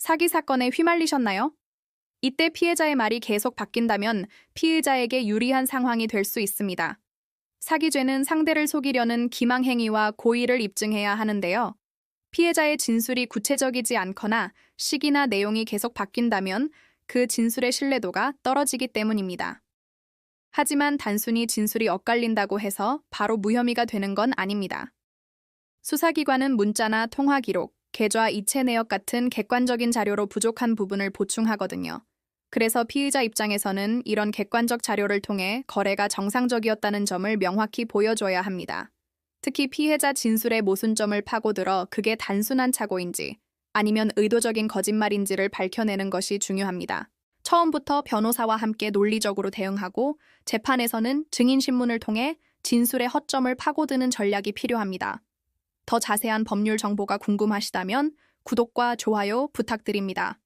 사기 사건에 휘말리셨나요? 이때 피해자의 말이 계속 바뀐다면 피의자에게 유리한 상황이 될 수 있습니다. 사기죄는 상대를 속이려는 기망행위와 고의를 입증해야 하는데요. 피해자의 진술이 구체적이지 않거나 시기나 내용이 계속 바뀐다면 그 진술의 신뢰도가 떨어지기 때문입니다. 하지만 단순히 진술이 엇갈린다고 해서 바로 무혐의가 되는 건 아닙니다. 수사기관은 문자나 통화 기록, 계좌 이체 내역 같은 객관적인 자료로 부족한 부분을 보충하거든요. 그래서 피의자 입장에서는 이런 객관적 자료를 통해 거래가 정상적이었다는 점을 명확히 보여줘야 합니다. 특히 피해자 진술의 모순점을 파고들어 그게 단순한 착오인지 아니면 의도적인 거짓말인지를 밝혀내는 것이 중요합니다. 처음부터 변호사와 함께 논리적으로 대응하고 재판에서는 증인 신문을 통해 진술의 허점을 파고드는 전략이 필요합니다. 더 자세한 법률 정보가 궁금하시다면 구독과 좋아요 부탁드립니다.